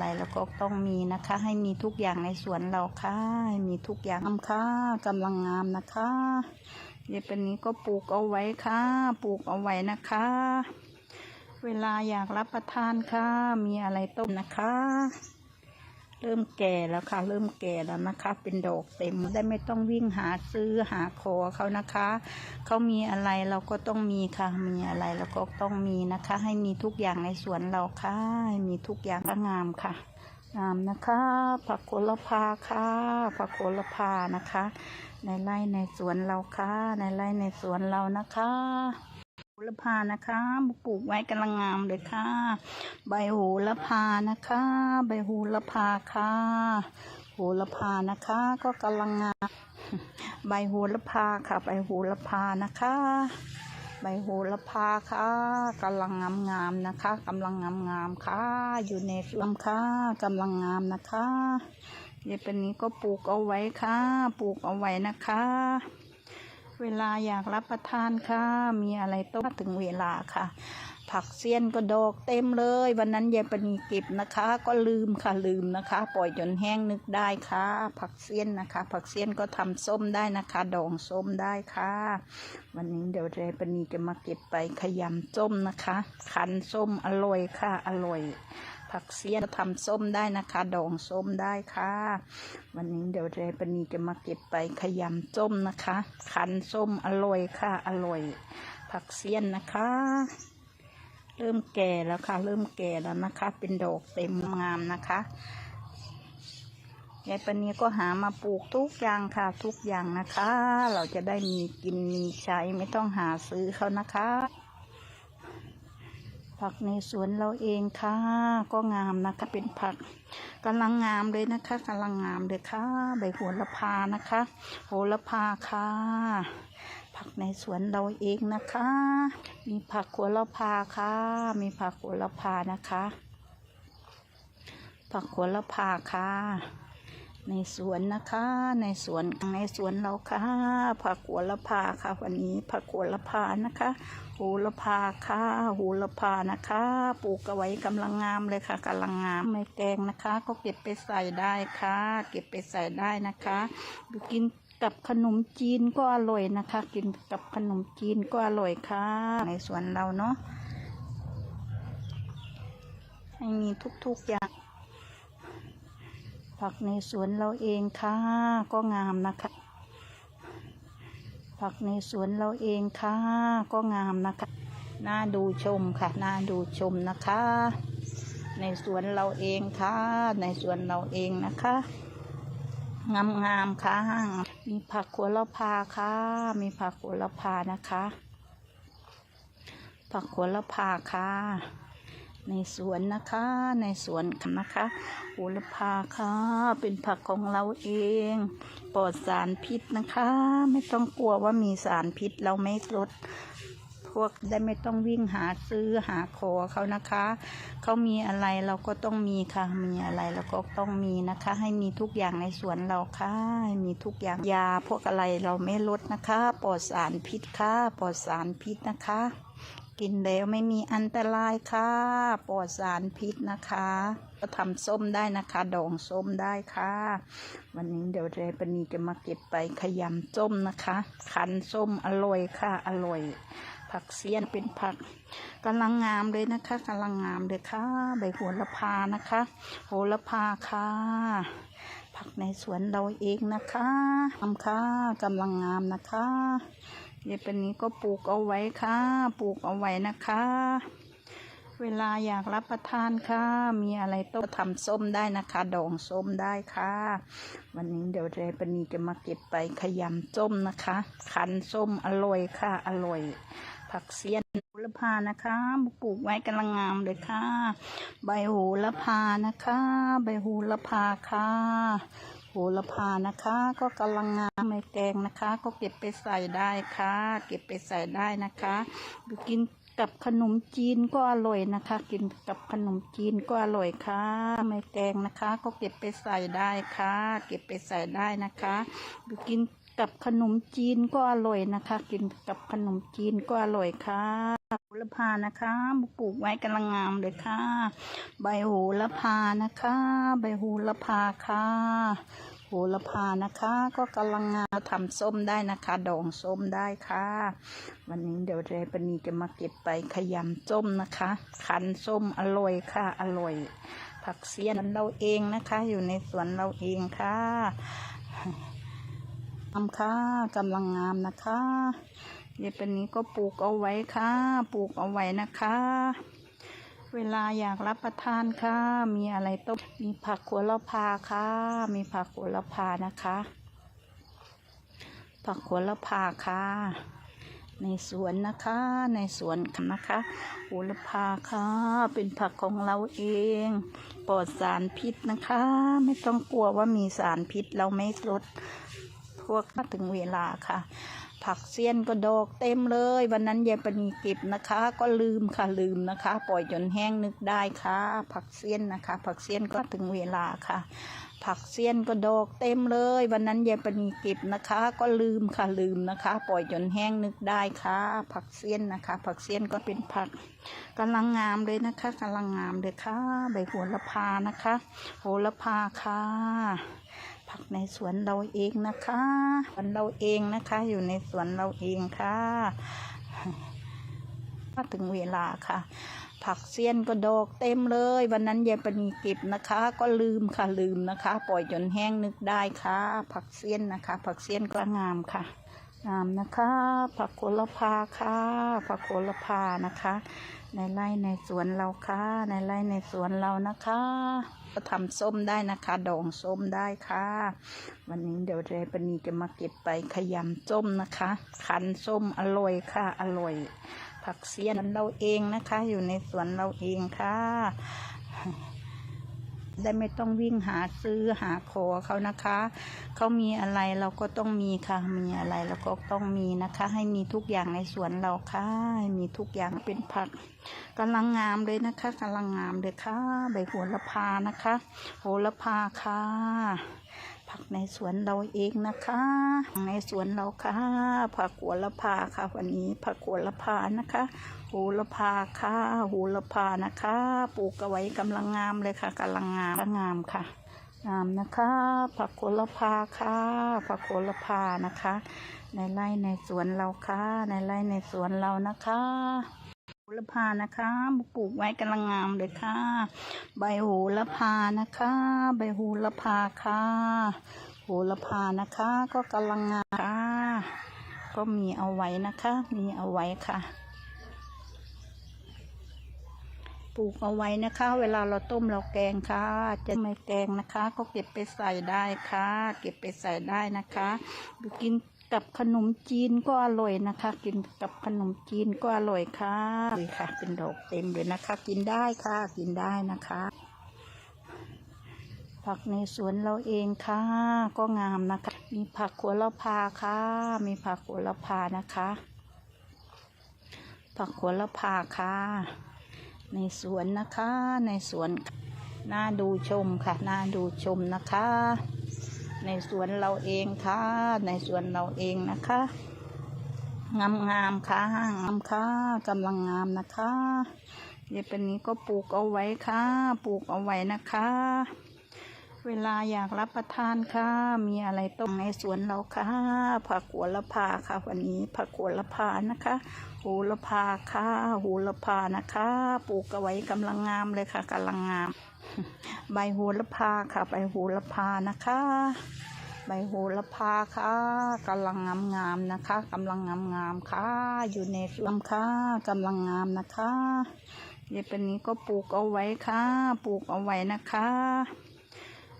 อะไรแล้วก็ต้องมีนะคะ ให้มีทุกอย่างในสวนเราค่ะให้มีทุกอย่างงาค่ะกำลังงามนะคะเดี๋ยวเป็นนี้ก็ปลูกเอาไว้ค่ะ ปลูกเอาไว้นะคะ เวลาอยากรับประทานค่ะ มีอะไรต้มนะคะ เริ่มแก่แล้วค่ะ เริ่มแก่แล้วนะคะ เป็นดอกเต็มได้ไม่ต้องวิ่งหาซื้อหาขอเขานะคะเขามีอะไรเราก็ต้องมีค่ะ มีอะไรเราก็ต้องมีนะคะ ให้มีทุกอย่างในสวนเราค่ะให้มีทุกอย่างก็งามค่ะงามนะคะผักโขระพาค่ะผักโขระพานะคะ ในไร่ในสวนเราค่ะในไร่ในสวนเรานะคะ ระพานะคะปลูกไว้กำลังงามเลยค่ะ ใบโหระพานะคะ ใบโหระพาค่ะ โหระพานะคะ ก็กำลังงาม ใบโหระพาค่ะ ใบโหระพานะคะ ใบโหระพาค่ะกำลังงามงามๆนะคะกำลังงามงามๆค่ะ อยู่ในสวนค่ะกำลังงามนะคะเดี๋ยวเป็นนี้ก็ปลูกเอาไว้ค่ะ ปลูกเอาไว้นะคะ เวลาอยากรับประทานค่ะ มีอะไรต้องถึงเวลาค่ะ ผักเสี้ยนก็ดอกเต็มเลย วันนั้นยายปณีเก็บนะคะ ก็ลืมค่ะลืมนะคะ ปล่อยจนแห้งนึกได้ค่ะ ผักเสี้ยนนะคะ ผักเสี้ยนก็ทำส้มได้นะคะ ดองส้มได้ค่ะ วันนี้เดี๋ยวยายปณีจะมาเก็บไปขยำส้มนะคะ คั้นส้มอร่อยค่ะอร่อย ผักเสี้ยนทำส้มได้นะคะ ดองส้มได้ค่ะ วันนี้เดี๋ยวยายปณีจะมาเก็บไปขยำส้มนะคะ คั้นส้มอร่อยค่ะ อร่อย ผักเสี้ยนนะคะ เริ่มแก่แล้วค่ะ เริ่มแก่แล้วนะคะ เป็นดอกเต็มงามนะคะยายปณีก็หามาปลูกทุกอย่างค่ะ ทุกอย่างนะคะ เราจะได้มีกินมีใช้ไม่ต้องหาซื้อเขานะคะ ผักในสวนเราเองค่ะ ก็งามนะคะ เป็นผักกำลังงามเลยนะคะกำลังงามเลยค่ะใบโหระพานะคะ โหระพาค่ะ ผักในสวนเราเองนะคะ มีผักโหระพาค่ะ มีผักโหระพานะคะ ผักโหระพาค่ะ ในสวนนะคะ ในสวนในสวนเราค่ะผักโหระพาค่ะ วันนี้ผักโหระพานะคะโหระพาค่ะโหระพานะคะ ปลูกเอาไว้กำลังงามเลยค่ะกำลังงามไม่แกงนะคะ ก็เก็บไปใส่ได้ค่ะ เก็บไปใส่ได้นะคะกินกับขนมจีนก็อร่อยนะคะ กินกับขนมจีนก็อร่อยค่ะ ในสวนเราเนาะให้มีทุกๆอย่าง ผักในสวนเราเองค่ะ ก็งามนะคะ ผักในสวนเราเองค่ะ ก็งามนะคะ น่าดูชมค่ะ น่าดูชมนะคะ ในสวนเราเองค่ะ ในสวนเราเองนะคะ งามงามๆค่ะ มีผักขัวละพาค่ะ มีผักขัวละพานะคะ ผักขัวละพาค่ะ ในสวนนะคะ ในสวนนะคะโหระพาค่ะเป็นผักของเราเองปลอดสารพิษนะคะ ไม่ต้องกลัวว่ามีสารพิษเราไม่ลดพวกได้ไม่ต้องวิ่งหาซื้อหาขอเขานะคะ เขามีอะไรเราก็ต้องมีค่ะ มีอะไรเราก็ต้องมีนะคะ ให้มีทุกอย่างในสวนเราค่ะให้มีทุกอย่างยาพวกอะไรเราไม่ลดนะคะ ปลอดสารพิษค่ะ ปลอดสารพิษนะคะ กินแล้วไม่มีอันตรายค่ะ ปลอดสารพิษนะคะ ก็ทำส้มได้นะคะ ดองส้มได้ค่ะ วันนี้เดี๋ยวเรปนีจะมาเก็บไปขยำส้มนะคะ คั้นส้มอร่อยค่ะ อร่อย ผักเสี้ยนเป็นผักกำลังงามเลยนะคะกำลังงามเลยค่ะ ใบโหระพานะคะ โหระพาค่ะผักในสวนเราเองนะคะทำค่ะกำลังงามนะคะ เดี๋ยวเป็นนี้ก็ปลูกเอาไว้ค่ะ ปลูกเอาไว้นะคะ เวลาอยากรับประทานค่ะ มีอะไรต้องทำส้มได้นะคะ ดองส้มได้ค่ะ วันนี้เดี๋ยวเรปนีจะมาเก็บไปขยำส้มนะคะ คั้นส้มอร่อยค่ะ อร่อย ผักเสียนโหระพานะคะปลูกไว้กำลังงามเลยค่ะ ใบโหระพานะคะ ใบโหระพาค่ะ โหระพานะคะ ก็กำลังงามไม่แกงนะคะ ก็เก็บไปใส่ได้ค่ะ เก็บไปใส่ได้นะคะกินกับขนมจีนก็อร่อยนะคะ กินกับขนมจีนก็อร่อยค่ะไม่แกงนะคะ ก็เก็บไปใส่ได้ค่ะ เก็บไปใส่ได้นะคะกิน กับขนมจีนก็อร่อยนะคะ กินกับขนมจีนก็อร่อยค่ะโหระพานะคะปลูกไว้กำลังงามเลยค่ะ ใบโหระพานะคะ ใบโหระพาค่ะโหระพานะคะ ก็กำลังงามทำส้มได้นะคะ ดองส้มได้ค่ะ วันนี้เดี๋ยวเรปนีจะมาเก็บไปขยำส้มนะคะ คั้นส้มอร่อยค่ะ อร่อย ผักเสี้ยนเราเองนะคะ อยู่ในสวนเราเองค่ะ ทำค่ะกำลังงามนะคะเดี๋ยวเป็นนี้ก็ปลูกเอาไว้ค่ะ ปลูกเอาไว้นะคะ เวลาอยากรับประทานค่ะ มีอะไรต้มมีผักขัวละพาค่ะ มีผักขัวละพานะคะ ผักขัวละพาค่ะ ในสวนนะคะ ในสวนนะคะโหระพาค่ะ เป็นผักของเราเอง ปลอดสารพิษนะคะ ไม่ต้องกลัวว่ามีสารพิษเราไม่ลด วกถึงเวลาค่ะ ผักเสี้ยนก็ดอกเต็มเลย วันนั้นยายปณีเก็บนะคะ ก็ลืมค่ะลืมนะคะ ปล่อยจนแห้งนึกได้ค่ะ ผักเสี้ยนนะคะ ผักเสี้ยนก็ถึงเวลาค่ะ ผักเสี้ยนก็ดอกเต็มเลย วันนั้นยายปณีเก็บนะคะ ก็ลืมค่ะลืมนะคะ ปล่อยจนแห้งนึกได้ค่ะ ผักเสี้ยนนะคะ ผักเสี้ยนก็เป็นผักกำลังงามเลยนะคะกำลังงามเลยค่ะ ใบโหระพานะคะ โหระพาค่ะ ผักในสวนเราเองนะคะสวนเราเองนะคะ อยู่ในสวนเราเองค่ะถ้าถึงเวลาค่ะ ผักเสี้ยนก็ดอกเต็มเลย วันนั้นยายปณีเก็บนะคะ ก็ลืมค่ะลืมนะคะ ปล่อยจนแห้งนึกได้ค่ะ ผักเสี้ยนนะคะ ผักเสี้ยนก็งามค่ะงามนะคะ ผักโขระพาค่ะ ผักโขระพานะคะ ในไร่ในสวนเราค่ะในไร่ในสวนเรานะคะ ก็ทำส้มได้นะคะดองส้มได้ค่ะ วันนี้เดี๋ยวเรปนีจะมาเก็บไปขยำส้มนะคะ คั้นส้มอร่อยค่ะ อร่อย ผักเสี้ยนเราเองนะคะ อยู่ในสวนเราเองค่ะ ได้ไม่ต้องวิ่งหาซื้อหาขอเขานะคะ เขามีอะไรเราก็ต้องมีค่ะ มีอะไรเราก็ต้องมีนะคะ ให้มีทุกอย่างในสวนเราค่ะให้มีทุกอย่างเป็นผักกำลังงามเลยนะคะกำลังงามเลยค่ะ ใบโหระพานะคะ โหระพาค่ะ ผักในสวนเราเองนะคะในสวนเราค่ะ ผักโหระพาค่ะ วันนี้ผักโหระพานะคะโหระพาค่ะโหระพานะคะ ปลูกเอาไว้กำลังงามเลยค่ะกำลังงามงามค่ะงามนะคะ ผักโหระพาค่ะ ผักโหระพานะคะ ในไร่ในสวนเราค่ะ ในไร่ในสวนเรานะคะ ระพานะคะปลูกไว้กำลังงามเลยค่ะ ใบโหระพานะคะ ใบโหระพาค่ะ โหระพานะคะ ก็กำลังงามค่ะ ก็มีเอาไว้นะคะ มีเอาไว้ค่ะ ปลูกเอาไว้นะคะ เวลาเราต้มเราแกงค่ะ จะไม่แกงนะคะ ก็เก็บไปใส่ได้ค่ะ เก็บไปใส่ได้นะคะกิน กับขนมจีนก็อร่อยนะคะ กินกับขนมจีนก็อร่อยค่ะเลยค่ะ เป็นดอกเต็มเลยนะคะ กินได้ค่ะ กินได้นะคะ ผักในสวนเราเองค่ะ ก็งามนะคะ มีผักขัวละพาค่ะ มีผักขัวละพานะคะ ผักขัวละพาค่ะ ในสวนนะคะ ในสวนน่าดูชมค่ะ น่าดูชมนะคะ ในสวนเราเองค่ะ ในสวนเราเองนะคะ งามงามค่ะงามค่ะกำลังงามนะคะเดี๋ยวเป็นนี้ก็ปลูกเอาไว้ค่ะ ปลูกเอาไว้นะคะ เวลาอยากรับประทานค่ะ มีอะไรต้มในสวนเราค่ะ ผักหัวละพาค่ะ วันนี้ผักหัวละพานะคะโหระพาค่ะโหระพานะคะ ปลูกเอาไว้กำลังงามเลยค่ะกำลังงาม ใบโหระพาค่ะ ใบโหระพานะคะ ใบโหระพาค่ะกำลังงามงามๆนะคะกำลังงามงามๆค่ะ อยู่ในสวนค่ะกำลังงามนะคะเดี๋ยวเป็นนี้ก็ปลูกเอาไว้ค่ะ ปลูกเอาไว้นะคะ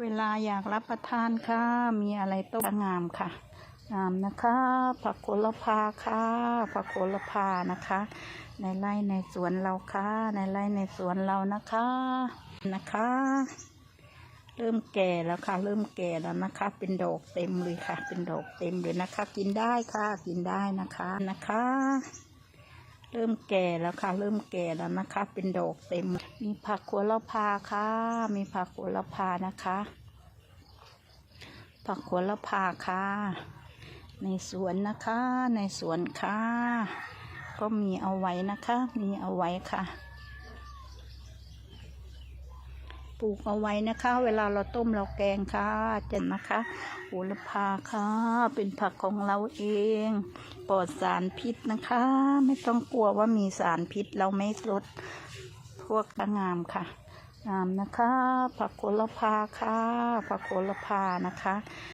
เวลาอยากรับประทานค่ะ มีอะไรต้มงามค่ะงามนะคะ ผักโขระพาค่ะ ผักโขระพานะคะ ในไร่ในสวนเราค่ะ ในไร่ในสวนเรานะคะ นะคะ เริ่มแก่แล้วค่ะ เริ่มแก่แล้วนะคะ เป็นดอกเต็มเลยค่ะ เป็นดอกเต็มเลยนะคะ กินได้ค่ะ กินได้นะคะนะคะ เริ่มแก่แล้วค่ะ เริ่มแก่แล้วนะคะ เป็นดอกเต็ม มีผักโขระพาค่ะ มีผักโขระพานะคะ ผักโขระพาค่ะ ในสวนนะคะ ในสวนค่ะ ก็มีเอาไว้นะคะ มีเอาไว้ค่ะ ปลูกเอาไว้นะคะ เวลาเราต้มเราแกงค่ะเจ็ดนะคะโหระพาค่ะ เป็นผักของเราเองปลอดสารพิษนะคะ ไม่ต้องกลัวว่ามีสารพิษเราไม่ลดพวกตะงามค่ะงามนะคะ ผักโหระพาค่ะ ผักโหระพานะคะ